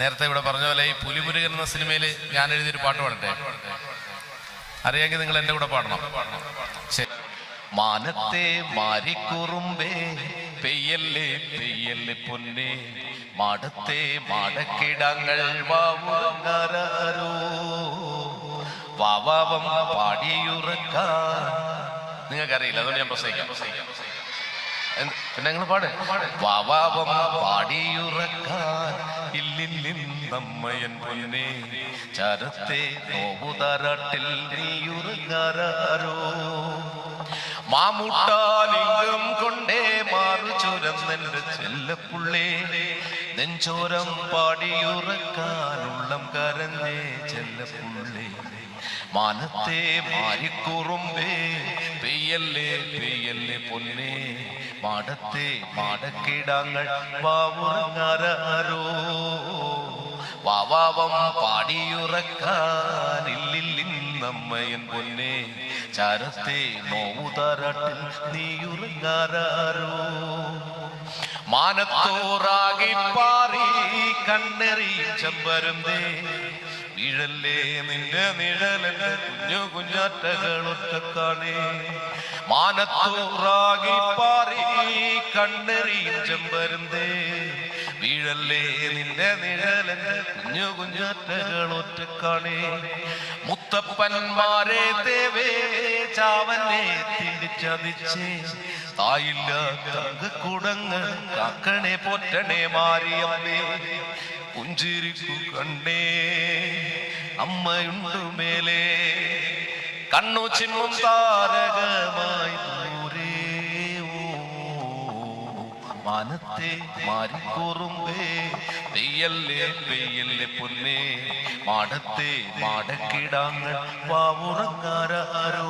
നേരത്തെ ഇവിടെ പറഞ്ഞ പോലെ ഈ പുലിമുരുകൻ എന്ന സിനിമയിൽ ഞാൻ എഴുതിയൊരു പാട്ട് പാടട്ടെ? അറിയാമെങ്കിൽ നിങ്ങൾ എന്റെ കൂടെ പാടണം. മാനത്തെ മാരിക്കുറുമ്പേ പെയ്യല്ലേ പെയ്യല്ലേ പൊന്നെ. മാടത്തെ മാടക്കിടങ്ങൾ വാവാവം പാടിയുറക്കാൻ. നിങ്ങൾക്കറിയില്ല അതുകൊണ്ട് ഞാൻ പ്രസംഗിക്കാം. എന്ത്? പിന്നെ നിങ്ങൾ പാട്. വാവാവം പാടിയുറക്കാൻ ഇല്ലില്ലിന്നമ്മയൻ പൊന്നെ. ചരത്തെ നോവുതാരാട്ടിൽ നീയുറങ്ങാരോ മാമുട്ടാലിംഗം കൊണ്ടേ മാറു ചുരന്നെന്റെ ചെല്ലപ്പുള്ളേ. നെഞ്ചോരം പാടിയുറക്കാനുള്ളം കരഞ്ഞേ ചെല്ലപ്പുള്ളേ. മാനത്തെ മാരിക്കുറുമ്പേ പെയ്യല്ലേ പെയ്യല്ലേ പൊന്നെ. മാടത്തെ മാടക്കിടാങ്ങൾ വാവുറങ്ങാരോ വാവാവം പാടിയുറക്കാനില്ലില്ലിന്നമ്മയൻ പൊന്നെ ചരത്തെ നോവുതരട്ടിൽ നീയുറങ്ങാരോ മാനത്തോറാകി പാറി കണ്ണെറി ചെമ്പരുന്തേ വീഴല്ലേ നിന്റെ നിഴലല്ല കുഞ്ഞു കുഞ്ഞാറ്റകൾ ഒറ്റക്കാണേ? മാനത്തോറാകി പാറി കണ്ണെറി ചെമ്പരുന്തേ. വീഴല്ലേ നിന്റെ നിഴലല്ല കുഞ്ഞു കുഞ്ഞാറ്റകൾ ഒറ്റക്കാണേ. മുത്തപ്പന്മാരെ തേവേ ചാവനെ തിരിച്ചതിച്ചേ തായില്ല തങ്കക്കുടങ്ങൾ കാക്കണേ പൊറ്റണെ മാറിയമ്മേ പുഞ്ചിരിക്കു കണ്ണേ അമ്മയുണ്ടു മേലെ. കണ്ണു ചിമ്മും താരകമായി മാനത്തെ മാറിക്കൂറുമ്പേ തെയ്യല്ലേ പെയ്യല്ലേ പൊന്നേ മാടത്തെ മാടക്കിടാങ്ങൾ വാവുറങ്ങാരോ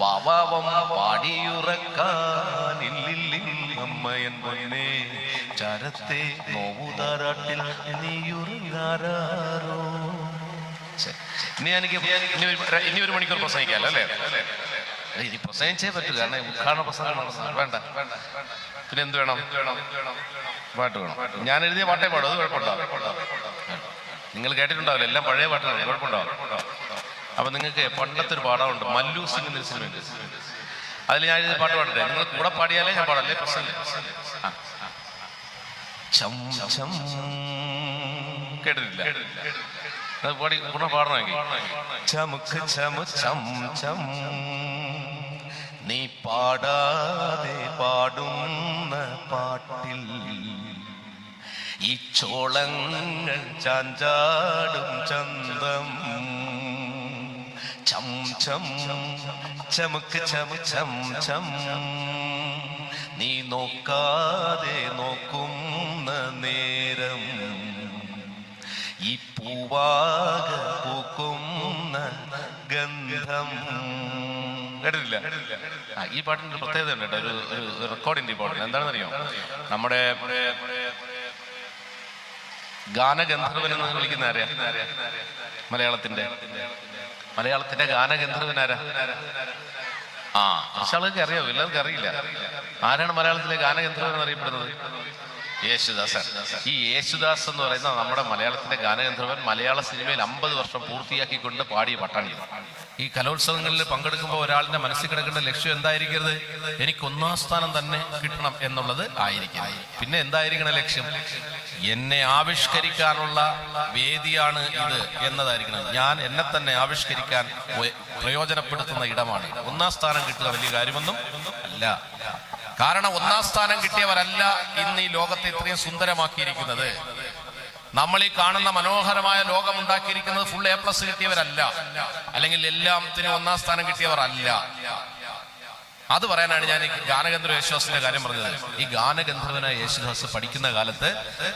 വാവാവം പാടിയുറക്കാനില്ലില്ലമ്മയൻ പൊന്നേ ചരത്തെ നോവുതാരാട്ടിൽ നീയുറങ്ങാരോ ഇനി എനിക്ക് ഇനി ഒരു മണിക്കൂർ പ്രസംഗിക്കാമല്ലോ അല്ലേ? ഇനി പ്രസംഗിച്ചേ കാരണം ഉദ്ഘാടന പ്രസംഗം നടത്തുന്നത്. വേണ്ട. പിന്നെ എന്ത് വേണം? പാട്ട് വേണം. ഞാൻ എഴുതിയ പാട്ടേ പാടും. അത് കുഴപ്പമുണ്ടോ നിങ്ങൾ കേട്ടിട്ടുണ്ടാവില്ല. എല്ലാം പഴയ പാട്ടാണ്. കുഴപ്പമുണ്ടാവും. അപ്പൊ നിങ്ങൾക്ക് പണ്ടത്തെ ഒരു പാടമുണ്ട് മല്ലു സിംഗ് എന്നൊരു സിനിമയുണ്ട്. അതിൽ ഞാൻ എഴുതിയ പാട്ട് പാടട്ടെ നിങ്ങൾ കൂടെ പാടിയാലേ ഞാൻ പാടല്ലേ? പ്രശ്നമില്ല. ചം ചം. കേട്ടിട്ടില്ല. പാടി കൂടെ പാടണമെങ്കിൽ. ചമുക്ക് ചമു ചം ചം. നീ പാടാതെ പാടുന്ന പാട്ടിൽ ഈ ചോളങ്ങൾ ചാഞ്ചാടും ചന്തം. ചം ചം ചമുക്ക് ചമു ചം ചം. നീ നോക്കാതെ നോക്കുന്ന നേരം ഈ പൂവാക പൂക്കുന്ന ഗന്ധം. കേട്ടിട്ടില്ല ഈ പാട്ടിന്റെ ഒരു പ്രത്യേകത ഉണ്ട് കേട്ടോ ഒരു റെക്കോർഡിന്റെ ഈ പാട്ടിന്. എന്താണെന്നറിയോ? നമ്മുടെ ഗാനഗന്ധർവൻ എന്ന് വിളിക്കുന്ന ആരാ? മലയാളത്തിന്റെ മലയാളത്തിന്റെ ഗാനഗന്ധർവൻ ആരാ? ആ കുറച്ചാളുകൾക്ക് അറിയാവോ? എല്ലാവർക്കും അറിയില്ല. ആരാണ് മലയാളത്തിലെ ഗാനഗന്ധർവൻ എന്നറിയപ്പെടുന്നത്? യേശുദാസൻ. ഈ യേശുദാസ് എന്ന് പറയുന്ന നമ്മുടെ മലയാളത്തിന്റെ ഗാനഗന്ധർവൻ മലയാള സിനിമയിൽ അമ്പത് വർഷം പൂർത്തിയാക്കിക്കൊണ്ട് പാടിയ പട്ടാണി ഈ കലോത്സവങ്ങളിൽ പങ്കെടുക്കുമ്പോൾ ഒരാളിന്റെ മനസ്സിൽ കിടക്കേണ്ട ലക്ഷ്യം എന്തായിരിക്കരുത്? എനിക്ക് ഒന്നാം സ്ഥാനം തന്നെ കിട്ടണം എന്നുള്ളത് ആയിരിക്കും പിന്നെ എന്തായിരിക്കണം ലക്ഷ്യം? എന്നെ ആവിഷ്കരിക്കാനുള്ള വേദിയാണ് ഇത് എന്നതായിരിക്കണം. ഞാൻ എന്നെ തന്നെ ആവിഷ്കരിക്കാൻ പ്രയോജനപ്പെടുത്തുന്ന ഇടമാണ്. ഒന്നാം സ്ഥാനം കിട്ടുക വലിയ കാര്യമൊന്നും അല്ല. കാരണം ഒന്നാം സ്ഥാനം കിട്ടിയവരല്ല ഇന്ന് ഈ ലോകത്തെ ഇത്രയും സുന്ദരമാക്കിയിരിക്കുന്നത്. നമ്മൾ ഈ കാണുന്ന മനോഹരമായ ലോകം ഉണ്ടാക്കിയിരിക്കുന്നത് ഫുൾ എ പ്ലസ് കിട്ടിയവരല്ല. അല്ലെങ്കിൽ എല്ലാത്തിനും ഒന്നാം സ്ഥാനം കിട്ടിയവർ അല്ല അത് പറയാനാണ് ഞാൻ ഈ ഗാനഗന്ധർവ യേശുദാസിന്റെ കാര്യം പറഞ്ഞത്. ഈ ഗാനഗന്ധർവനായ യേശുദാസ് പഠിക്കുന്ന കാലത്ത്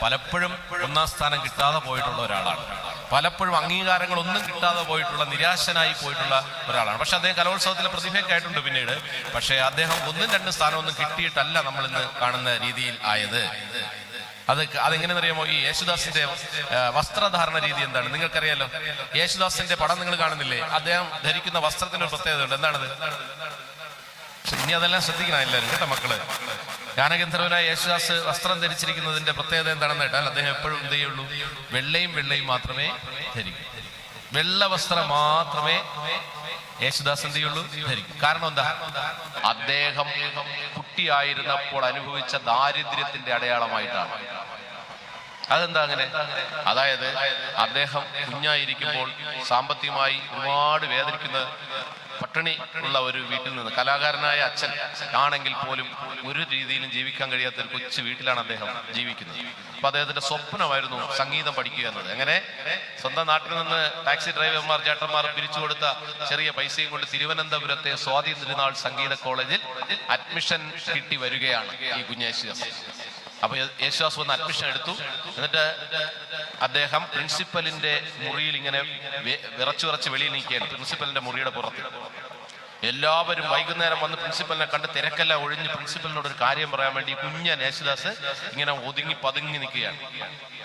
പലപ്പോഴും ഒന്നാം സ്ഥാനം കിട്ടാതെ പോയിട്ടുള്ള ഒരാളാണ്. പലപ്പോഴും അംഗീകാരങ്ങളൊന്നും കിട്ടാതെ പോയിട്ടുള്ള നിരാശനായി പോയിട്ടുള്ള ഒരാളാണ്. പക്ഷെ അദ്ദേഹം കലോത്സവത്തിലെ പ്രതിഭയൊക്കെ ആയിട്ടുണ്ട് പിന്നീട്. പക്ഷേ അദ്ദേഹം ഒന്നും രണ്ടും സ്ഥാനമൊന്നും കിട്ടിയിട്ടല്ല നമ്മൾ ഇന്ന് കാണുന്ന രീതിയിൽ ആയത്. അത് അതെങ്ങനെയെന്ന് അറിയാമോ ഈ യേശുദാസിന്റെ വസ്ത്രധാരണ രീതി എന്താണ്? നിങ്ങൾക്കറിയാലോ? യേശുദാസിന്റെ പടം നിങ്ങൾ കാണുന്നില്ലേ? അദ്ദേഹം ധരിക്കുന്ന വസ്ത്രത്തിന് ഒരു പ്രത്യേകത ഉണ്ട് എന്താണത്? പക്ഷെ ഇനി അതെല്ലാം ശ്രദ്ധിക്കണം എല്ലാവരും കേട്ടോ മക്കൾ? ഗാനഗന്ധർവനായ യേശുദാസ് വസ്ത്രം ധരിച്ചിരിക്കുന്നതിന്റെ പ്രത്യേകത എന്താണെന്ന് കേട്ടാൽ അദ്ദേഹം എപ്പോഴും എന്ത് ചെയ്യുള്ളൂ വെള്ളയും വെള്ളയും മാത്രമേ ധരിക്കൂ. വെള്ള വസ്ത്രം മാത്രമേ യേശുദാസ് എന്ത് ചെയ്യുള്ളൂ? ധരിക്കും. കാരണം എന്താ? അദ്ദേഹം കുട്ടിയായിരുന്നപ്പോൾ അനുഭവിച്ച ദാരിദ്ര്യത്തിന്റെ അടയാളമായിട്ടാണ്. അതെന്താ അങ്ങനെ? അതായത് അദ്ദേഹം കുഞ്ഞായിരിക്കുമ്പോൾ സാമ്പത്തികമായി ഒരുപാട് വേദനിക്കുന്ന പട്ടിണി ഉള്ള ഒരു വീട്ടിൽ നിന്ന് കലാകാരനായ അച്ഛൻ ആണെങ്കിൽ പോലും ഒരു രീതിയിലും ജീവിക്കാൻ കഴിയാത്ത ഒരു കൊച്ചു വീട്ടിലാണ് അദ്ദേഹം ജീവിക്കുന്നത്. അപ്പൊ അദ്ദേഹത്തിന്റെ സ്വപ്നമായിരുന്നു സംഗീതം പഠിക്കുക എന്നത്. അങ്ങനെ സ്വന്തം നാട്ടിൽ നിന്ന് ടാക്സി ഡ്രൈവർമാർ ചേട്ടന്മാർ പിരിച്ചു കൊടുത്ത ചെറിയ പൈസയും കൊണ്ട് തിരുവനന്തപുരത്തെ സ്വാതി തിരുനാൾ സംഗീത കോളേജിൽ അഡ്മിഷൻ കിട്ടി വരികയാണ് ഈ കുഞ്ഞേശ്വസ് അപ്പൊ യേശുദാസ് വന്ന് അഡ്മിഷൻ എടുത്തു. എന്നിട്ട് അദ്ദേഹം പ്രിൻസിപ്പലിന്റെ മുറിയിൽ ഇങ്ങനെ വിറച്ചു വിറച്ച് വെളിയിൽ നിൽക്കുകയാണ്. പ്രിൻസിപ്പലിന്റെ മുറിയുടെ പുറത്ത്. എല്ലാവരും വൈകുന്നേരം വന്ന് പ്രിൻസിപ്പലിനെ കണ്ട് തിരക്കെല്ലാം ഒഴിഞ്ഞ് പ്രിൻസിപ്പലിനോട് ഒരു കാര്യം പറയാൻ വേണ്ടി കുഞ്ഞ യേശുദാസ് ഇങ്ങനെ ഒതുങ്ങി പതുങ്ങി നിൽക്കുകയാണ്.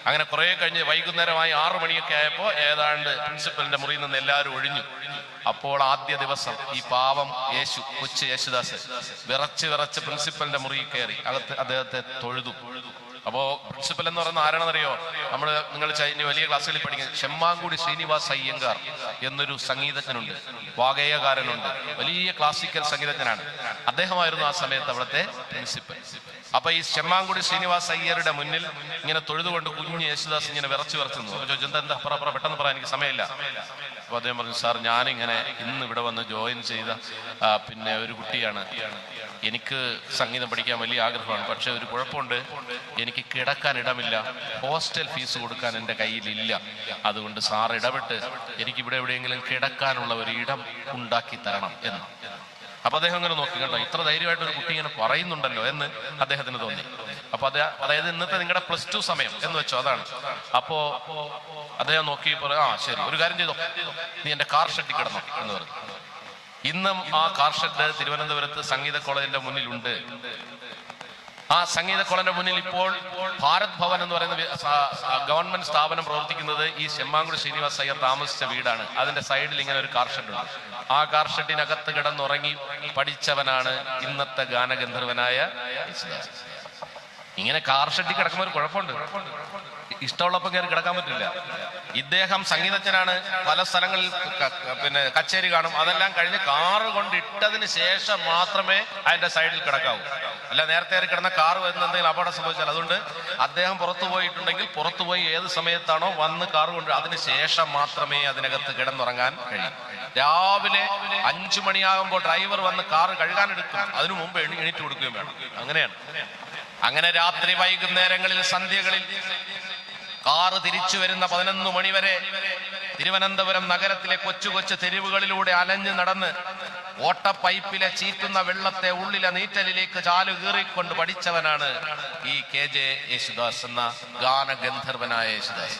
അങ്ങനെ കുറെ കഴിഞ്ഞ് വൈകുന്നേരമായി ആറു മണിയൊക്കെ ആയപ്പോൾ ഏതാണ്ട് പ്രിൻസിപ്പലിന്റെ മുറിയിൽ നിന്ന് എല്ലാവരും ഒഴിഞ്ഞു. അപ്പോൾ ആദ്യ ദിവസം ഈ പാവം യേശു കൊച്ചു യേശുദാസ് വിറച്ച് വിറച്ച് പ്രിൻസിപ്പലിന്റെ മുറിയിൽ കയറി. അകത്ത് അദ്ദേഹത്തെ തൊഴുതു. അപ്പോ പ്രിൻസിപ്പൽ എന്ന് പറയുന്ന ആരാണെന്നറിയോ? നമ്മൾ നിങ്ങൾ വലിയ ക്ലാസ്സുകളിൽ പഠിക്കുന്നത് ഷെമ്മാങ്കുടി ശ്രീനിവാസ് അയ്യങ്കാർ എന്നൊരു സംഗീതജ്ഞനുണ്ട്. വാഗേയകാരനുണ്ട്. വലിയ ക്ലാസിക്കൽ സംഗീതജ്ഞനാണ്. അദ്ദേഹമായിരുന്നു ആ സമയത്ത് അവിടുത്തെ പ്രിൻസിപ്പൽ അപ്പൊ ഈ ചെമ്മാങ്കുടി ശ്രീനിവാസ് അയ്യരുടെ മുന്നിൽ ഇങ്ങനെ തൊഴുതുകൊണ്ട് കുഞ്ഞ് യേശുദാസ് ഇങ്ങനെ വിറച്ചു വിറച്ചു നിന്നു. അപ്പൊ എന്താ എന്താ പറ പെട്ടെന്ന് പറയാൻ എനിക്ക് സമയമില്ല. അപ്പൊ അദ്ദേഹം പറഞ്ഞു സാർ ഞാനിങ്ങനെ ഇന്ന് ഇവിടെ വന്ന് ജോയിൻ ചെയ്ത പിന്നെ ഒരു കുട്ടിയാണ്. എനിക്ക് സംഗീതം പഠിക്കാൻ വലിയ ആഗ്രഹമാണ്. പക്ഷെ ഒരു കുഴപ്പമുണ്ട്. എനിക്ക് കിടക്കാൻ ഇടമില്ല. ഹോസ്റ്റൽ ഫീസ് കൊടുക്കാൻ എന്റെ കയ്യിലില്ല. അതുകൊണ്ട് സാർ ഇടപെട്ട് എനിക്ക് ഇവിടെ എവിടെയെങ്കിലും കിടക്കാനുള്ള ഒരു ഇടം ഉണ്ടാക്കി തരണം എന്ന്. അപ്പൊ അദ്ദേഹം ഇങ്ങനെ നോക്കി കണ്ടോ? ഇത്ര ധൈര്യമായിട്ട് ഒരു കുട്ടി ഇങ്ങനെ പറയുന്നുണ്ടല്ലോ എന്ന് അദ്ദേഹത്തിന് തോന്നി. അപ്പൊ അത് അതായത് ഇന്നത്തെ നിങ്ങളുടെ പ്ലസ് ടു സമയം എന്ന് വെച്ചോ അതാണ്. അപ്പോ അദ്ദേഹം നോക്കി പറ- ആ ശരി ഒരു കാര്യം ചെയ്തോ. നീ എന്റെ കാർ ഷെഡിൽ കിടന്നു എന്ന് പറഞ്ഞു. ഇന്നും ആ കാർ ഷെഡ് തിരുവനന്തപുരത്ത് സംഗീത കോളേജിന്റെ മുന്നിലുണ്ട്. ആ സംഗീത കോളേജിന്റെ മുന്നിൽ ഇപ്പോൾ ഭാരത് ഭവൻ എന്ന് പറയുന്ന ഗവൺമെന്റ് സ്ഥാപനം പ്രവർത്തിക്കുന്നത് ഈ ചെമ്മാങ്കുടി ശ്രീനിവാസ് അയ്യർ താമസിച്ച വീടാണ്. അതിന്റെ സൈഡിൽ ഇങ്ങനെ ഒരു കാർ ഉണ്ട്. ആ കാർ ഷെഡിനകത്ത് കിടന്നുറങ്ങി പഠിച്ചവനാണ് ഇന്നത്തെ ഗാനഗന്ധർവനായ ഇങ്ങനെ കാർ ഷെഡിൽ കിടക്കുമ്പോൾ ഒരു കുഴപ്പമുണ്ട്. ഇഷ്ടമുള്ളപ്പോൾ കയറി കിടക്കാൻ പറ്റില്ല. ഇദ്ദേഹം സംഗീതജ്ഞനാണ്. പല സ്ഥലങ്ങളിൽ പിന്നെ കച്ചേരി കാണും. അതെല്ലാം കഴിഞ്ഞ് കാറ് കൊണ്ട് ഇട്ടതിന് ശേഷം മാത്രമേ അതിന്റെ സൈഡിൽ കിടക്കാവൂ. അല്ല നേരത്തെ കയറി കിടന്ന കാർ വരുന്ന എന്തെങ്കിലും അപകടം സംഭവിച്ചാൽ അതുകൊണ്ട് അദ്ദേഹം പുറത്തു പോയിട്ടുണ്ടെങ്കിൽ പുറത്തു പോയി ഏത് സമയത്താണോ വന്ന് കാർ കൊണ്ട് അതിന് ശേഷം മാത്രമേ അതിനകത്ത് കിടന്നുറങ്ങാൻ കഴിയൂ. രാവിലെ അഞ്ചു മണിയാകുമ്പോൾ ഡ്രൈവർ വന്ന് കാർ കഴുകാൻ എടുക്കും. അതിനു മുമ്പ് എണി എണീറ്റ് കൊടുക്കുകയും വേണം. അങ്ങനെയാണ്. അങ്ങനെ രാത്രി വൈകുന്നേരങ്ങളിൽ സന്ധ്യകളിൽ കാറ് തിരിച്ചു വരുന്ന പതിനൊന്ന് മണിവരെ തിരുവനന്തപുരം നഗരത്തിലെ കൊച്ചു കൊച്ചു തെരുവുകളിലൂടെ അലഞ്ഞു നടന്ന് ഓട്ടപ്പൈപ്പിലെ ചീറ്റുന്ന വെള്ളത്തെ ഉള്ളിലെ നീറ്റലിലേക്ക് ചാലു കീറിക്കൊണ്ട് പഠിച്ചവനാണ് ഈ കെ ജെ യേശുദാസ് എന്ന ഗാനഗന്ധർവനായ യേശുദാസ്.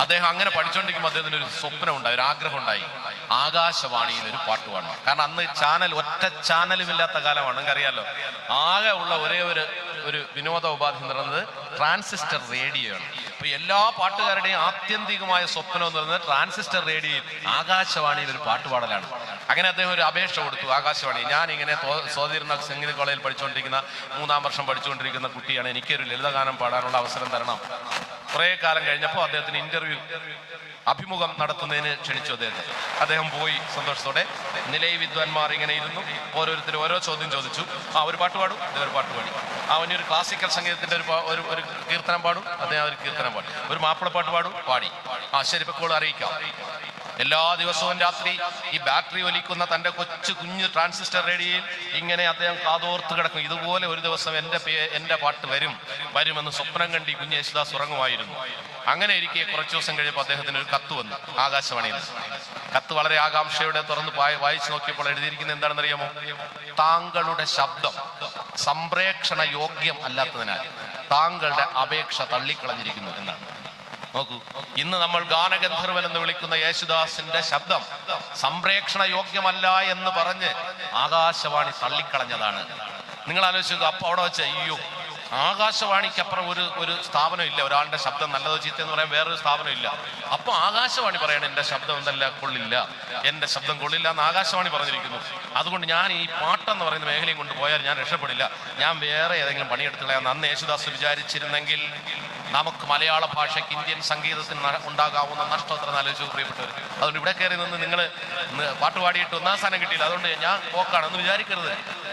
അദ്ദേഹം അങ്ങനെ പഠിച്ചുകൊണ്ടിരിക്കുമ്പോൾ അദ്ദേഹത്തിന് ഒരു സ്വപ്നം ഉണ്ടായി ഒരു ആഗ്രഹം ഉണ്ടായി. ആകാശവാണിയിൽ ഒരു പാട്ട് പാടണം. കാരണം അന്ന് ചാനൽ ഒറ്റ ചാനലും ഇല്ലാത്ത കാലമാണ്. നിങ്ങൾക്കറിയാലോ? ആകെ ഉള്ള ഒരേ ഒരു ഒരു വിനോദ ഉപാധി എന്ന് പറയുന്നത് ട്രാൻസിസ്റ്റർ റേഡിയോ ആണ്. ഇപ്പൊ എല്ലാ പാട്ടുകാരുടെയും ആത്യന്തികമായ സ്വപ്നം എന്ന് പറയുന്നത് ട്രാൻസിസ്റ്റർ റേഡിയോയിൽ ആകാശവാണിയിൽ ഒരു പാട്ടുപാടലാണ് അങ്ങനെ അദ്ദേഹം ഒരു അപേക്ഷ കൊടുത്തു ആകാശവാണി ഞാൻ ഇങ്ങനെ സ്വാതിരുന്ന സംഗീത കോളേജിൽ പഠിച്ചുകൊണ്ടിരിക്കുന്ന മൂന്നാം വർഷം പഠിച്ചുകൊണ്ടിരിക്കുന്ന കുട്ടിയാണ് എനിക്കൊരു ലളിതഗാനം പാടാനുള്ള അവസരം തരണം. കുറെ കാലം കഴിഞ്ഞപ്പോൾ അദ്ദേഹത്തിന് ഇന്റർവ്യൂ അഭിമുഖം നടത്തുന്നതിന് ക്ഷണിച്ചു അദ്ദേഹത്തെ. അദ്ദേഹം പോയി സന്തോഷത്തോടെ നിലയ വിദ്വാൻമാർ ഇങ്ങനെ ഇരുന്നു. ഓരോരുത്തർ ഓരോ ചോദ്യം ചോദിച്ചു. ആ ഒരു പാട്ട് പാടും അദ്ദേഹം ഒരു പാട്ട് പാടി. അവന് ഒരു ക്ലാസിക്കൽ സംഗീതത്തിന്റെ ഒരു ഒരു ഒരു കീർത്തനം പാടും അദ്ദേഹം ഒരു കീർത്തനം പാടി. ഒരു മാപ്പിളപ്പാട്ട് പാടും പാടി. ആ ശരി ഇപ്പോൾ അറിയിക്കാം. എല്ലാ ദിവസവും രാത്രി ഈ ബാറ്ററി ഒലിക്കുന്ന തന്റെ കൊച്ചു കുഞ്ഞു ട്രാൻസിസ്റ്റർ റേഡിയോയിൽ ഇങ്ങനെ അദ്ദേഹം കാതോർത്ത് കിടക്കും. ഇതുപോലെ ഒരു ദിവസം എന്റെ എന്റെ പാട്ട് വരും വരുമെന്ന് സ്വപ്നം കണ്ടി കുഞ്ഞ് യേശുദാസ് ഉറങ്ങുമായിരുന്നു. അങ്ങനെ ഇരിക്കെ കുറച്ചു ദിവസം കഴിയുമ്പോൾ അദ്ദേഹത്തിന് ഒരു കത്ത് വന്നു ആകാശവാണിയിൽ. കത്ത് വളരെ ആകാംക്ഷയോടെ തുറന്ന് വായി- വായിച്ചു നോക്കിയപ്പോൾ എഴുതിയിരിക്കുന്നത് എന്താണെന്നറിയാമോ? താങ്കളുടെ ശബ്ദം സംപ്രേക്ഷണ യോഗ്യം അല്ലാത്തതിനാൽ താങ്കളുടെ അപേക്ഷ തള്ളിക്കളഞ്ഞിരിക്കുന്നു എന്നാണ്. നോക്കൂ. ഇന്ന് നമ്മൾ ഗാനഗന്ധർവൻ എന്ന് വിളിക്കുന്ന യേശുദാസിന്റെ ശബ്ദം സംപ്രേക്ഷണ യോഗ്യമല്ല എന്ന് പറഞ്ഞ് ആകാശവാണി തള്ളിക്കളഞ്ഞതാണ്. നിങ്ങൾ ആലോചിച്ചു അപ്പൊ അവിടെ വെച്ച് അയ്യോ ആകാശവാണിക്കപ്പുറം ഒരു ഒരു സ്ഥാപനം ഇല്ല. ഒരാളുടെ ശബ്ദം നല്ലതോ ചീത്ത എന്ന് പറയാൻ വേറൊരു സ്ഥാപനം ഇല്ല. അപ്പൊ ആകാശവാണി പറയണം എന്റെ ശബ്ദം എന്തല്ല കൊള്ളില്ല. എന്റെ ശബ്ദം കൊള്ളില്ല എന്ന് ആകാശവാണി പറഞ്ഞിരിക്കുന്നു. അതുകൊണ്ട് ഞാൻ ഈ പാട്ടെന്ന് പറയുന്ന മേഖലയും കൊണ്ട് പോയാൽ ഞാൻ രക്ഷപ്പെടില്ല. ഞാൻ വേറെ ഏതെങ്കിലും പണിയെടുത്തുകളയാന്ന് അന്ന് യേശുദാസ് വിചാരിച്ചിരുന്നെങ്കിൽ നമുക്ക് മലയാള ഭാഷയ്ക്ക് ഇന്ത്യൻ സംഗീതത്തിന് ഉണ്ടാകാവുന്ന നഷ്ടം എത്ര ആലോചിച്ചു പ്രിയപ്പെട്ടവർ അതുകൊണ്ട് ഇവിടെ കയറി നിന്ന് നിങ്ങൾ പാട്ട് പാടിയിട്ട് ഒന്നാം സ്ഥാനം കിട്ടിയില്ല. അതുകൊണ്ട് ഞാൻ പോക്കാണ്. എന്ന് വിചാരിക്കരുത്.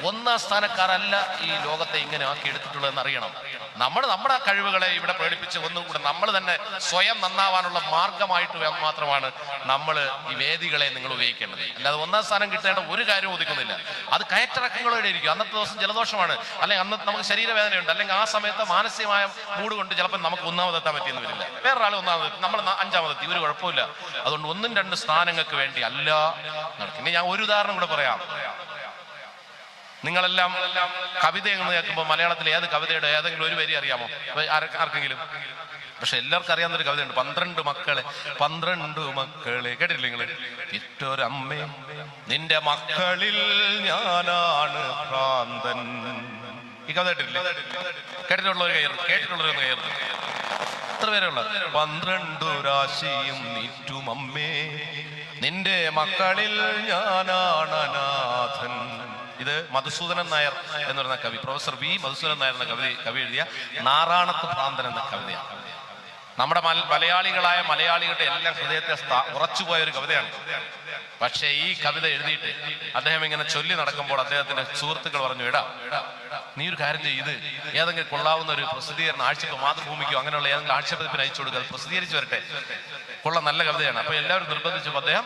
ഒന്നാം സ്ഥാനക്കാരല്ല ഈ ലോകത്തെ ഇങ്ങനെ ആക്കി എടുത്തിട്ടുള്ളതെന്ന് അറിയണം. നമ്മൾ നമ്മുടെ കഴിവുകളെ ഇവിടെ പ്രകടിപ്പിച്ച് ഒന്നുകൂടെ നമ്മൾ തന്നെ സ്വയം നന്നാവാനുള്ള മാർഗമായിട്ട് മാത്രമാണ് നമ്മൾ ഈ വേദികളെ നിങ്ങൾ ഉപയോഗിക്കേണ്ടത്. അല്ലാതെ ഒന്നാം സ്ഥാനം കിട്ടേണ്ട ഒരു കാര്യവും ഒതുക്കുന്നില്ല. അത് കയറ്റിറക്കങ്ങളോടെ ഇരിക്കും. അന്നത്തെ ദിവസം ജലദോഷമാണ്. അല്ലെങ്കിൽ അന്ന് നമുക്ക് ശരീരവേദനയുണ്ട്. അല്ലെങ്കിൽ ആ സമയത്ത് മാനസികമായ മൂട് കൊണ്ട് ചിലപ്പോൾ നമുക്ക് ഒന്നാമതെത്താൻ പറ്റിയെന്ന് വരില്ല. വേറൊരാൾ ഒന്നാമതെത്തി. നമ്മൾ അഞ്ചാമതെത്തി. ഒരു കുഴപ്പമില്ല അതുകൊണ്ട് ഒന്നും രണ്ട് സ്ഥാനങ്ങൾക്ക് വേണ്ടി അല്ല നടക്കും ഞാൻ ഒരു ഉദാഹരണം കൂടെ പറയാം. നിങ്ങളെല്ലാം കവിത എന്ന് കേൾക്കുമ്പോൾ മലയാളത്തിൽ ഏത് കവിതയുടെ ഏതെങ്കിലും ഒരു വരി അറിയാമോ? ആർക്കെങ്കിലും? പക്ഷെ എല്ലാവർക്കും അറിയാവുന്ന ഒരു കവിതയുണ്ട്. പന്ത്രണ്ട് മക്കളെ പന്ത്രണ്ട് മക്കളെ. നിങ്ങൾ? പിറ്റൊരമ്മേ നിന്റെ മക്കളിൽ ഞാനാണ് ഭ്രാന്തൻ. ഈ കവിത കേട്ടിട്ടില്ലേ? കേട്ടിട്ടുള്ളവർ കയറും. കേട്ടിട്ടുള്ളവർ കയറും. എത്ര പേരുള്ള പന്ത്രണ്ടു രാശിയും നീറ്റും അമ്മേ നിന്റെ മക്കളിൽ ഞാനാണ് അനാഥൻ. ഇത് മധുസൂദനൻ നായർ എന്ന് പറയുന്ന കവി. പ്രൊഫസർ വി മധുസൂദനൻ നായർ എന്ന കവി കവി എഴുതിയ നാറാണത്ത് ഭ്രാന്തൻ എന്ന കവിതയാണ്. നമ്മുടെ മല- മലയാളികളായ മലയാളികളുടെ എല്ലാം ഹൃദയത്തെ ഉറച്ചുപോയ ഒരു കവിതയാണ്. പക്ഷേ ഈ കവിത എഴുതിയിട്ട് അദ്ദേഹം ഇങ്ങനെ ചൊല്ലി നടക്കുമ്പോൾ അദ്ദേഹത്തിന്റെ സുഹൃത്തുക്കൾ പറഞ്ഞു എടാ നീ ഒരു കാര്യം ചെയ്ത് ഇത് ഏതെങ്കിലും കൊള്ളാവുന്ന ഒരു പ്രസിദ്ധീകരണം ആഴ്ചപ്പ് മാതൃഭൂമിക്കോ അങ്ങനെയുള്ള ഏതെങ്കിലും ആഴ്ചപ്പതിപ്പിന് അയച്ചു കൊടുക്കുക പ്രസിദ്ധീകരിച്ചു വരട്ടെ. കൊള്ള നല്ല കവിതയാണ്. അപ്പൊ എല്ലാവരും നിർബന്ധിച്ചപ്പോൾ അദ്ദേഹം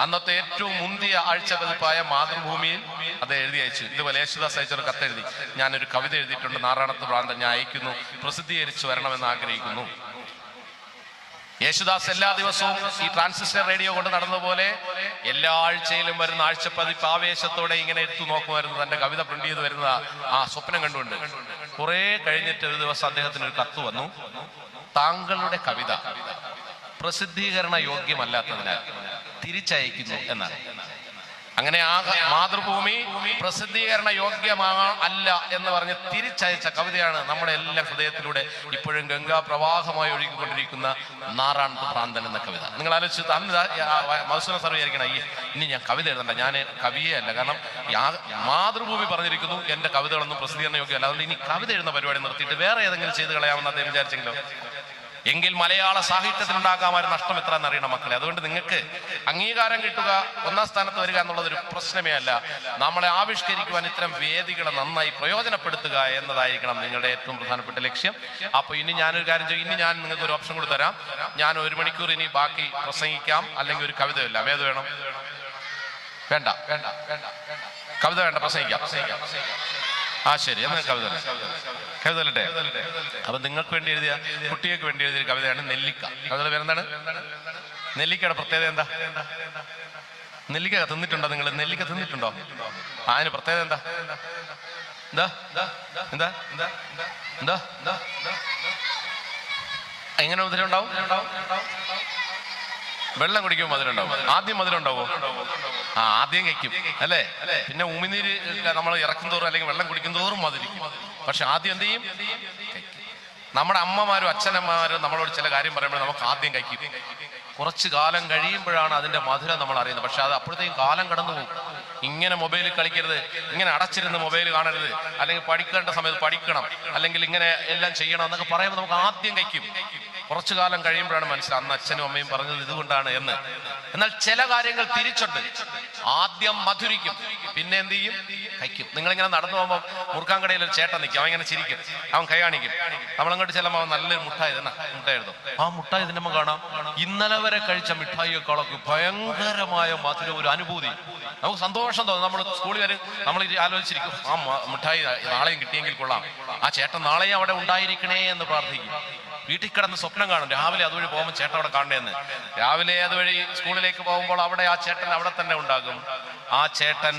അന്നത്തെ ഏറ്റവും മുന്തിയ ആഴ്ചപ്പതിപ്പായ മാതൃഭൂമിയിൽ അദ്ദേഹം എഴുതി അയച്ചു. ഇതുപോലെ യേശുദാസ് അയച്ചൊരു കത്തെഴുതി. ഞാനൊരു കവിത എഴുതിയിട്ടുണ്ട് നാരായണത്ത് പ്രാന്തം ഞാൻ അയക്കുന്നു പ്രസിദ്ധീകരിച്ചു വരണമെന്ന് ആഗ്രഹിക്കുന്നു. യേശുദാസ് എല്ലാ ദിവസവും ഈ ട്രാൻസിസ്റ്റർ റേഡിയോ കൊണ്ട് നടന്നതുപോലെ എല്ലാ ആഴ്ചയിലും വരുന്ന ആഴ്ചപ്പതിപ്പ് ആവേശത്തോടെ ഇങ്ങനെ എടുത്തു നോക്കുമായിരുന്നു. തന്റെ കവിത പ്രിന്റ് ചെയ്ത് വരുന്ന ആ സ്വപ്നം കണ്ടുകൊണ്ട്. കുറെ കഴിഞ്ഞിട്ട് ഒരു ദിവസം അദ്ദേഹത്തിന് ഒരു കത്ത് വന്നു. താങ്കളുടെ കവിത പ്രസിദ്ധീകരണ യോഗ്യമല്ലാത്തതിനാൽ തിരിച്ചയക്കുന്നു എന്നാണ്. അങ്ങനെ ആ മാതൃഭൂമി പ്രസിദ്ധീകരണ യോഗ്യമാ അല്ല എന്ന് പറഞ്ഞ് തിരിച്ചയച്ച കവിതയാണ് നമ്മുടെ എല്ലാ ഹൃദയത്തിലൂടെ ഇപ്പോഴും ഗംഗാ പ്രവാഹമായി ഒഴുകിക്കൊണ്ടിരിക്കുന്ന നാറാണത്ത് ഭ്രാന്തൻ എന്ന കവിത. നിങ്ങൾ ആലോചിച്ച് അന്ന് വ- സാർ വിചാരിക്കണം അയ്യേ ഇനി ഞാൻ കവിത എഴുതണ്ട. ഞാൻ കവിയേ അല്ല. കാരണം മാതൃഭൂമി പറഞ്ഞിരിക്കുന്നു എന്റെ കവിതകളൊന്നും പ്രസിദ്ധീകരണ യോഗ്യമല്ല. അതുകൊണ്ട് ഇനി കവിത എഴുതുന്ന പരിപാടി നിർത്തിയിട്ട് വേറെ ഏതെങ്കിലും ചെയ്ത് കളയാമെന്ന് അദ്ദേഹം വിചാരിച്ചെങ്കിലോ? എങ്കിൽ മലയാള സാഹിത്യത്തിനുണ്ടാകാമായൊരു നഷ്ടം എത്ര എന്നറിയണം മക്കളെ. അതുകൊണ്ട് നിങ്ങൾക്ക് അംഗീകാരം കിട്ടുക ഒന്നാം സ്ഥാനത്ത് വരിക എന്നുള്ളത് ഒരു പ്രശ്നമേ അല്ല. നമ്മളെ ആവിഷ്കരിക്കുവാൻ ഇത്തരം വേദികളെ നന്നായി പ്രയോജനപ്പെടുത്തുക എന്നതായിരിക്കണം നിങ്ങളുടെ ഏറ്റവും പ്രധാനപ്പെട്ട ലക്ഷ്യം. അപ്പൊ ഇനി ഞാനൊരു കാര്യം ചെയ്യും. ഇനി ഞാൻ നിങ്ങൾക്ക് ഒരു ഓപ്ഷൻ കൂടി തരാം. ഞാൻ ഒരു മണിക്കൂർ ഇനി ബാക്കി പ്രസംഗിക്കാം. അല്ലെങ്കിൽ ഒരു കവിത ഇല്ല ഏത് വേണം? വേണ്ട. വേണ്ട. വേണ്ട. കവിത വേണ്ട. പ്രസംഗിക്കാം. പ്രസംഗിക്കാം. ആ ശരി. എന്നാ കവിത കവിത അല്ലട്ടെ അപ്പൊ നിങ്ങൾക്ക് വേണ്ടി എഴുതിയ കുട്ടികൾക്ക് വേണ്ടി എഴുതിയ കവിതയാണ് നെല്ലിക്ക. കവിത പേരെന്താണ്? നെല്ലിക്കയുടെ പ്രത്യേകത എന്താ? നെല്ലിക്ക തിന്നിട്ടുണ്ടോ നിങ്ങൾ? നെല്ലിക്ക തിന്നിട്ടുണ്ടോ? അതിന് പ്രത്യേകത എന്താ? എന്താ? എന്താ? എന്താ? എന്താ എങ്ങനെ ഉദരം ഉണ്ടാവും? വെള്ളം കുടിക്കുമ്പോൾ മധുരം ഉണ്ടാവും. ആദ്യം മധുരം ഉണ്ടാവോ? ആ ആദ്യം കഴിക്കും. അല്ലേ? പിന്നെ ഉമിനീര് നമ്മൾ ഇറക്കും തോറും അല്ലെങ്കിൽ വെള്ളം കുടിക്കും തോറും മധുരിക്കും. പക്ഷെ ആദ്യം എന്ത് ചെയ്യും? നമ്മുടെ അമ്മമാരും അച്ഛനമ്മമാരും നമ്മളോട് ചില കാര്യം പറയുമ്പോൾ നമുക്ക് ആദ്യം കഴിക്കും. കുറച്ച് കാലം കഴിയുമ്പോഴാണ് അതിന്റെ മധുരം നമ്മൾ അറിയുന്നത്. പക്ഷെ അത് അപ്പോഴത്തേക്കും കാലം കടന്നു പോകും. ഇങ്ങനെ മൊബൈലിൽ കളിക്കരുത്. ഇങ്ങനെ അടച്ചിരുന്ന് മൊബൈൽ കാണരുത്. അല്ലെങ്കിൽ പഠിക്കേണ്ട സമയത്ത് പഠിക്കണം. അല്ലെങ്കിൽ ഇങ്ങനെ എല്ലാം ചെയ്യണം എന്നൊക്കെ പറയുമ്പോൾ നമുക്ക് ആദ്യം കഴിക്കും. കുറച്ചു കാലം കഴിയുമ്പോഴാണ് മനസ്സിലാവുന്നത് അന്ന് അച്ഛനും അമ്മയും പറഞ്ഞത് ഇതുകൊണ്ടാണ് എന്ന്. എന്നാൽ ചില കാര്യങ്ങൾ തിരിച്ചുണ്ട് ആദ്യം മധുരിക്കും പിന്നെ എന്ത് ചെയ്യും? കഴിക്കും. നിങ്ങളിങ്ങനെ നടന്നു പോകുമ്പോൾ മുറുക്കാൻകടയിൽ ഒരു ചേട്ടൻ നിൽക്കും. അവൻ ഇങ്ങനെ ചിരിക്കും. അവൻ കൈ കാണിക്കും. നമ്മളങ്ങോട്ട് ചെല്ലുമ്പോൾ നല്ലൊരു മുട്ടായി തന്നെ. മുട്ടായിരുന്നു ആ മുട്ടായി ഇതിന്റെ കാണാം. ഇന്നലെ വരെ കഴിച്ച മിഠായിയെക്കാളൊക്കെ ഭയങ്കരമായ മധുര ഒരു അനുഭൂതി. നമുക്ക് സന്തോഷം തോന്നും. നമ്മൾ സ്കൂളിൽ വരെ നമ്മൾ ആലോചിച്ചിരിക്കും. ആ മിഠായി നാളെയും കിട്ടിയെങ്കിൽ കൊള്ളാം. ആ ചേട്ടൻ നാളെയും അവിടെ ഉണ്ടായിരിക്കണേ എന്ന് പ്രാർത്ഥിക്കും. വീട്ടിൽ കിടന്ന് സ്വപ്നം കാണും. രാവിലെ അതുവഴി പോകുമ്പോൾ ചേട്ടൻ അവിടെ കാണണേന്ന്. രാവിലെ അതുവഴി സ്കൂളിലേക്ക് പോകുമ്പോൾ അവിടെ ആ ചേട്ടൻ അവിടെ തന്നെ ഉണ്ടാകും. ആ ചേട്ടൻ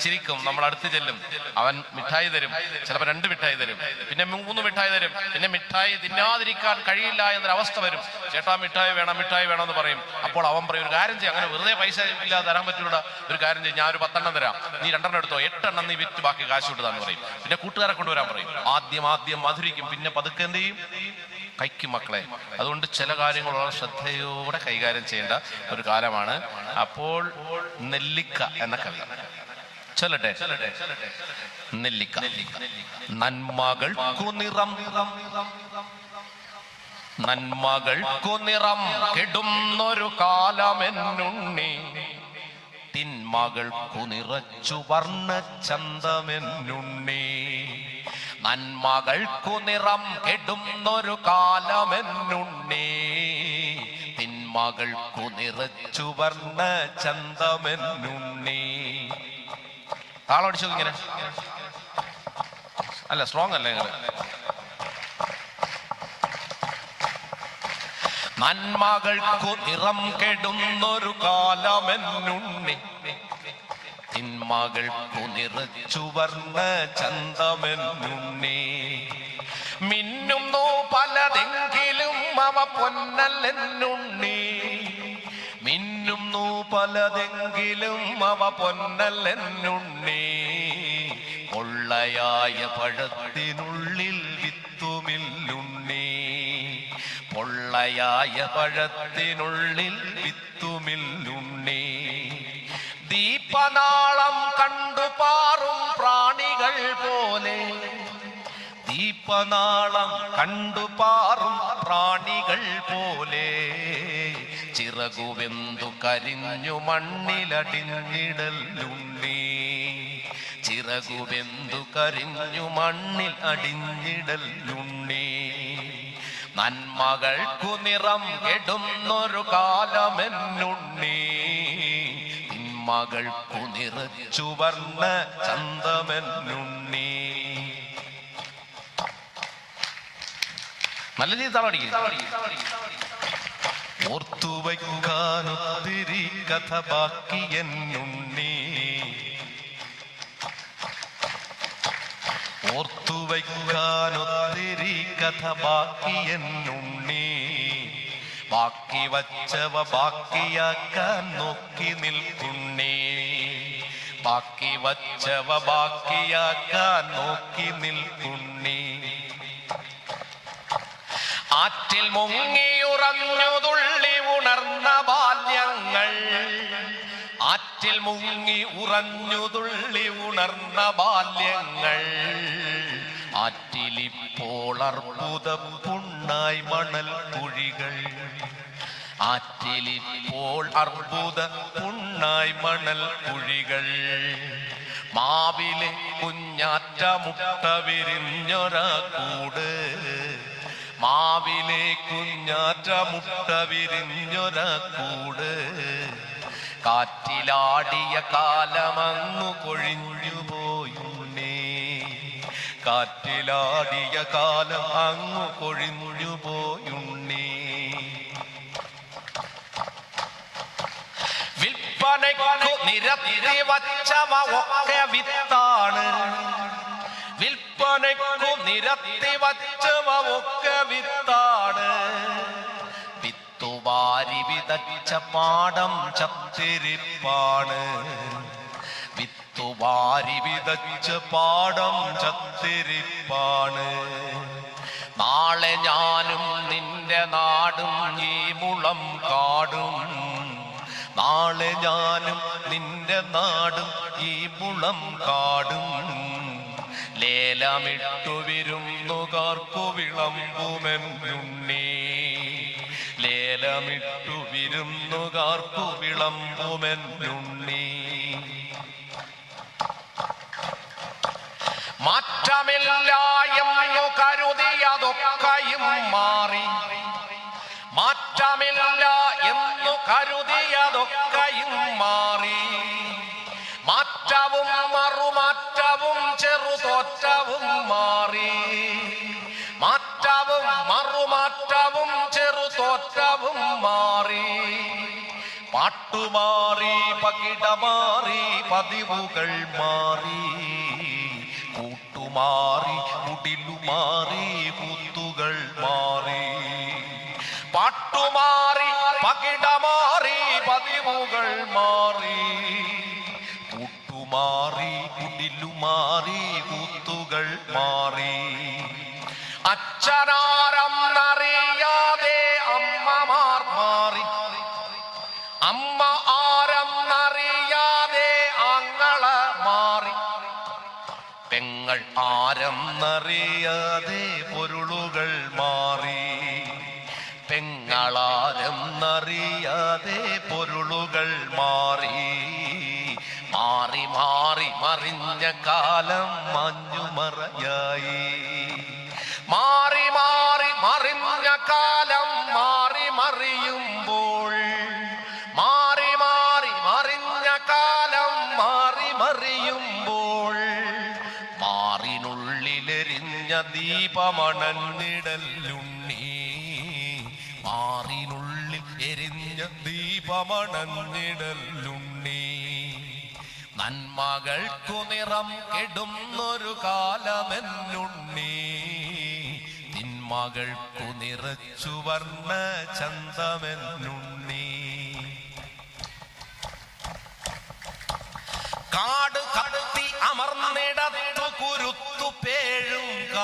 ചിരിക്കും. നമ്മൾ അടുത്ത് ചെല്ലും. അവൻ മിഠായി തരും. ചിലപ്പോൾ രണ്ട് മിഠായി തരും. പിന്നെ മൂന്ന് മിഠായി തരും. പിന്നെ മിഠായി തിന്നാതിരിക്കാൻ കഴിയില്ല എന്നൊരവസ്ഥ വരും. ചേട്ടാ മിഠായി വേണം മിഠായി വേണം എന്ന് പറയും. അപ്പോൾ അവൻ പറയും ഒരു കാര്യം ചെയ്യും. അങ്ങനെ വെറുതെ പൈസ ഇല്ലാതെ തരാൻ പറ്റൂടാ ഒരു കാര്യം ചെയ്യും. ഞാൻ ഒരു പത്തെണ്ണം തരാം. നീ രണ്ടെണ്ണം എടുത്തോ? എട്ടെണ്ണം നീ വിറ്റ് ബാക്കി കാശ് വിട്ടതാന്ന് പറയും. പിന്നെ കൂട്ടുകാരെ കൊണ്ടുവരാൻ പറയും. ആദ്യം ആദ്യം മധുരിക്കും. പിന്നെ പതുക്കെ എന്ത് ചെയ്യും? കൈക്കും മക്കളെ. അതുകൊണ്ട് ചില കാര്യങ്ങൾ വളരെ ശ്രദ്ധയോടെ കൈകാര്യം ചെയ്യേണ്ട ഒരു കാലമാണ്. അപ്പോൾ നെല്ലിക്ക എന്ന കവി. ചൊല്ലട്ടെ. നെല്ലിക്ക. നന്മകൾ നന്മകൾ നന്മകൾക്കു നിറം കെടുന്നൊരു കാലമെന്നുണ്ണി. തിന്മകൾ കുനിറച്ചു വർണ ചന്തമെന്നുണ്ണി. നന്മകൾക്കു നിറം കെടുന്നൊരു കാലമെന്നുണ്ണി. തിന്മകൾക്കു നിറച്ചു വർണ ചന്തമെന്നുണ്ണി. താളടിച്ചു ഇങ്ങനെ? അല്ല സ്ട്രോങ് അല്ലേ ഇങ്ങനെ നന്മകൾക്കു നിറം കെടുന്നൊരു കാലമെന്നുണ്ണി. തിന്മകൾക്കു നിറച്ചു വർണ ചന്തമെന്നുണ്ണി. മിന്നുന്നു പലതെങ്കിലും അവ പൊന്നല്ലെന്നുണ്ണി. മിന്നുന്നു പലതെങ്കിലും അവ പൊന്നല്ലെന്നുണ്ണി. പൊള്ളയായ പഴത്തിനുള്ളിൽ വിത്തുമില്ലുണ്ണി. പൊള്ളയായ പഴത്തിനുള്ളിൽ വിത്തുമില്ലുണ്ണി. ദീപനാളം കണ്ടു പാറും പ്രാണികൾ പോലെ. ദീപനാളം കണ്ടു പാറും പ്രാണികൾ പോലെ. ചിറകുവെന്തു കരിഞ്ഞു മണ്ണിലടിഞ്ഞിടലുണ്ണി ചിറകുവെന്തു കരിഞ്ഞു മണ്ണിൽ അടിഞ്ഞിടലുണ്ണി നന്മകൾക്കു നിറം കെടുന്നൊരു കാലമെന്നുണ്ണി. തിന്മകൾക്കു നിറച്ചു വർണ ചന്തമെന്നുണ്ണി. നല്ല രീതി താളടിക്കും ഓർത്തുവയ്ക്കാനൊത്തിരി കഥ ബാക്കി എന്നുണ്ണി. ഓർത്തുവയ്ക്കാനൊത്തിരി കഥ ബാക്കിയെന്നുണ്ണി ബാക്കി വച്ചവ ബാക്കിയാക്കാൻ നോക്കി നിൽക്കുന്നേ. ബാക്കി വച്ചവ ബാക്കിയാക്കാൻ നോക്കി നിൽക്കുന്നേ. ആറ്റിൽ മുങ്ങിയുറഞ്ഞുതുള്ളി ഉണർന്ന ബാല്യങ്ങൾ. ആറ്റിൽ മുങ്ങി ഉറഞ്ഞുതുള്ളി ഉണർന്ന ബാല്യങ്ങൾ. ആറ്റിലിപ്പോൾ അർബുദ പുണ്ണായി മണൽ കുഴികൾ. ആറ്റിലിപ്പോൾ അർബുദ പുണ്ണായി മണൽ കുഴികൾ. മാവിലെ കുഞ്ഞാറ്റ മുട്ട വിരിഞ്ഞൊരാ കൂട് മാവിലെ കുഞ്ഞാറ്റ മുട്ട വിരിഞ്ഞൊര കൂട് കാറ്റിലാടിയ കാലമങ്ങു കൊഴിഞ്ഞു പോയുണ്ണേ കാറ്റിലാടിയ കാലം അങ്ങു കൊഴിഞ്ഞു പോയുണ്ണേ നിരത്തി വച്ചവ ഒക്കെ വിത്താണ്. വിൽപ്പനയ്ക്കു നിരത്തി വച്ചവ ഒക്കെ വിത്താണ്. വിത്തുവാരി വിതച്ച പാടം ചത്തിരിപ്പാണ്. വിത്തുവാരി വിതച്ച പാടം ചത്തിരിപ്പാണ്. നാളെ ഞാനും നിന്റെ നാടും ഈ മുളം കാടും നാളെ ഞാനും നിന്റെ നാടും ഈ മുളം കാടും. ലേലമിട്ടു വിരുന്നുകാർക്കു വിളമ്പുമെന്നുണ്ണി. ലേലമിട്ടു വിരുന്നുകാർക്കു വിളമ്പുമെന്നുണ്ണി. മാറ്റമില്ല എന്നു കരുതിയതൊക്കെയും മാറി. മാറ്റമില്ല കരുതിയതൊക്കെയും മാറി. മാറ്റവും മറുമാറ്റവും ചെറുതോറ്റവും മാറി. മാറ്റവും മറുമാറ്റവും ചെറുതോറ്റവും മാറി. പാട്ടുമാറി പകിടമാറി പതിവുകൾ മാറി. കൂട്ടുമാറി മുടിലുമാറി കൂത്തുകൾ മാറി. പാട്ടുമാറി പകിടമാറി പതിവുകൾ മാറി. കൂട്ടുമാറി കുടിലുമാറി കൂത്തുകൾ മാറി. അച്ഛനാരം അറിയാതെ അമ്മമാർ മാറി. അമ്മ ആരം അറിയാതെ അങ്ങള മാറി പെങ്ങൾ ആരം കാലം മഞ്ഞുമറയായി. മാറി മാറി മറിഞ്ഞ കാലം മാറി മറിയുമ്പോൾ മാറി മാറി മറിഞ്ഞ കാലം മാറി മറിയുമ്പോൾ മാറിനുള്ളിലെരിഞ്ഞ ദീപമണന്നിടലുണ്ണി മാറിനുള്ളിൽ എരിഞ്ഞ ദീപമണന്നിടലുണ്ണി നന്മകൾക്കു നിറം കെടുന്നൊരു കാലമെന്നുണ്ണി തിന്മകൾക്കു നിറച്ചു വർണ ചന്തമെന്നുണ്ണി കാട് കത്തി അമർന്നിടത്തു കുരുത്തു പേഴുക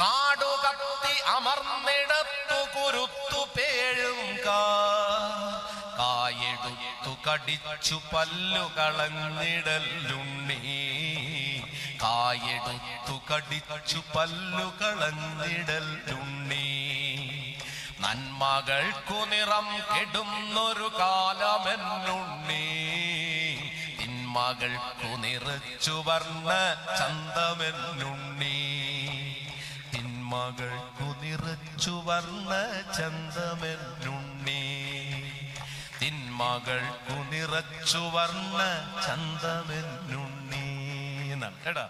കാടു കത്തി അമർന്നിടത്തു കുരുത്തു പേഴുക കായെടുത്തു കടിച്ചു പല്ലു കളഞ്ഞിടലുണ്ണി കായെടുത്തു കടിച്ചു പല്ലു കളഞ്ഞിടലുണ്ണി നന്മകൾക്കു നിറം കെടുന്നൊരു കാലമെന്നുണ്ണി തിന്മകൾക്കു നിറച്ചു വർണ ചന്തമെന്നുണ്ണി തിന്മകൾക്കു നിറച്ചു വർണ ചന്തമെന്നുണ്ണി തിന്മകൾക്കു നിറച്ചു വർണ ചന്തമെന്നുണ്ണി എന്നാണ്. കേട്ടാ?